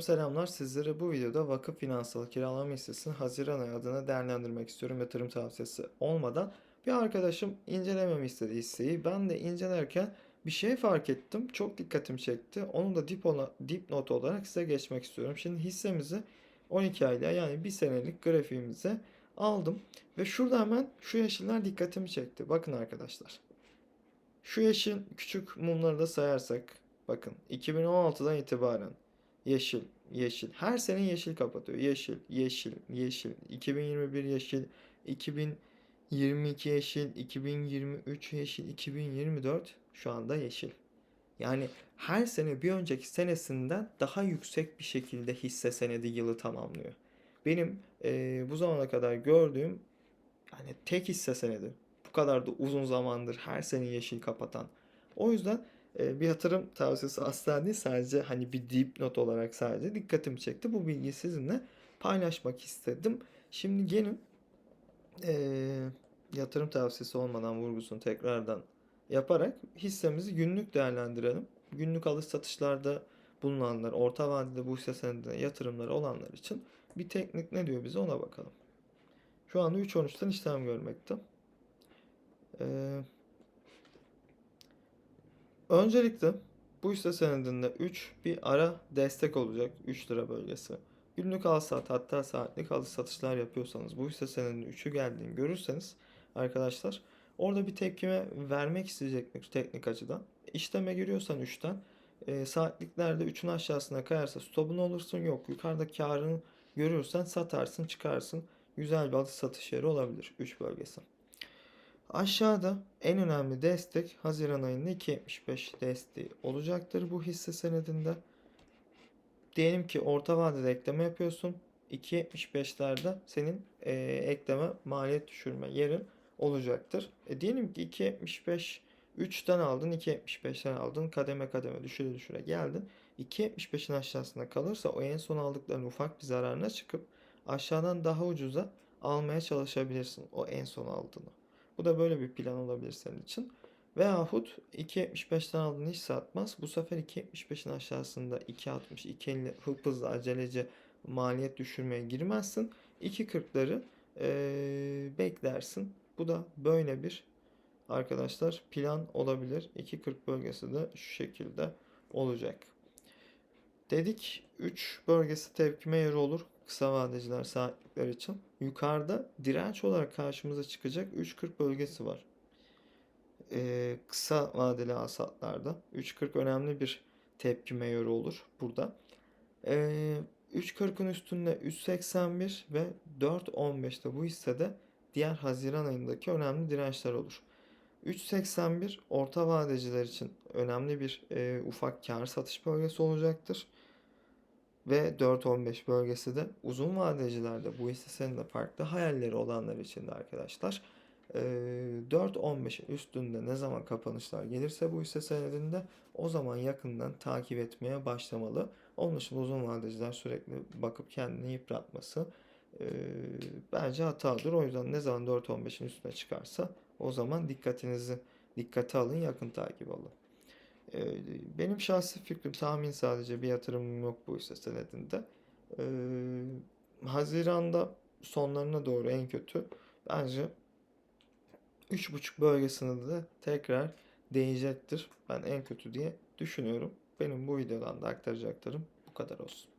Selamlar sizlere bu videoda vakıf finansal kiralama hissesini Haziran ayı adına değerlendirmek istiyorum yatırım tavsiyesi olmadan. Bir arkadaşım incelememi istedi hisseyi. Ben de incelerken bir şey fark ettim. Çok dikkatimi çekti. Onu da dip, dipnot olarak size geçmek istiyorum. Şimdi hissemizi 12 aylığa yani bir senelik grafiğimize aldım. Ve şurada hemen şu yeşiller dikkatimi çekti. Bakın arkadaşlar. Şu yeşil küçük mumları da sayarsak bakın 2016'dan itibaren yeşil, yeşil. Her sene yeşil kapatıyor. Yeşil, yeşil, yeşil. 2021 yeşil, 2022 yeşil, 2023 yeşil, 2024 şu anda yeşil. Yani her sene bir önceki senesinden daha yüksek bir şekilde hisse senedi yılı tamamlıyor. Benim eee, bu zamana kadar gördüğüm yani tek hisse senedi. Bu kadar da uzun zamandır her sene yeşil kapatan. O yüzden e, bir yatırım tavsiyesi asla değil sadece hani bir dipnot olarak sadece dikkatimi çekti. Bu bilgiyi sizinle paylaşmak istedim. Şimdi gelin e, yatırım tavsiyesi olmadan vurgusunu tekrardan yaparak hissemizi günlük değerlendirelim. Günlük alış satışlarda bulunanlar, orta vadede bu hisse senedine yatırımları olanlar için bir teknik ne diyor bize ona bakalım. Şu anda 3.13'ten işlem görmekte. Ee, öncelikle bu hisse senedinde 3 bir ara destek olacak 3 lira bölgesi. Günlük al sat hatta saatlik alış satışlar yapıyorsanız bu hisse senedinin 3'ü geldiğini görürseniz arkadaşlar orada bir tepkime vermek isteyecektir teknik açıdan. İşleme giriyorsan 3'ten e, saatliklerde 3'ün aşağısına kayarsa stopun olursun yok yukarıda karını görürsen satarsın çıkarsın güzel bir alış satış yeri olabilir 3 bölgesi. Aşağıda en önemli destek Haziran ayında 2.75 desteği olacaktır bu hisse senedinde. Diyelim ki orta vadede ekleme yapıyorsun. 2.75'lerde senin e, ekleme maliyet düşürme yerin olacaktır. E, diyelim ki 2.75 3'ten aldın 2.75'ten aldın kademe kademe düşüre düşüre geldin. 2.75'in aşağısında kalırsa o en son aldıkların ufak bir zararına çıkıp aşağıdan daha ucuza almaya çalışabilirsin o en son aldığını. Bu da böyle bir plan olabilir senin için. Veyahut 2.75'ten aldığın hiç satmaz. Bu sefer 2.75'in aşağısında 2.60, 2.50 hıp hızlı acelece maliyet düşürmeye girmezsin. 2.40'ları eee, beklersin. Bu da böyle bir arkadaşlar plan olabilir. 2.40 bölgesi de şu şekilde olacak. Dedik 3 bölgesi tepkime yeri olur. Kısa vadeciler saatlikler için. Yukarıda direnç olarak karşımıza çıkacak 3.40 bölgesi var. Ee, kısa vadeli alsatlarda 3.40 önemli bir tepkime yeri olur burada. Ee, 3.40'ın üstünde 3.81 ve 4.15'te bu hissede diğer Haziran ayındaki önemli dirençler olur. 3.81 orta vadeciler için önemli bir e, ufak kar satış bölgesi olacaktır. Ve 4.15 bölgesi de uzun vadecilerde bu hisse senedinde farklı hayalleri olanlar için de arkadaşlar e, 4.15'in üstünde ne zaman kapanışlar gelirse bu hisse senedinde o zaman yakından takip etmeye başlamalı. Onun dışında uzun vadeciler sürekli bakıp kendini yıpratması e, bence hatadır. O yüzden ne zaman 4.15'in üstüne çıkarsa o zaman dikkatinizi dikkate alın, yakın takip alın. Ee, benim şahsi fikrim tahmin sadece bir yatırımım yok bu hisse senedinde. Ee, Haziran'da sonlarına doğru en kötü bence 3.5 bölgesinde de tekrar değecektir. Ben en kötü diye düşünüyorum. Benim bu videodan da aktaracaklarım bu kadar olsun.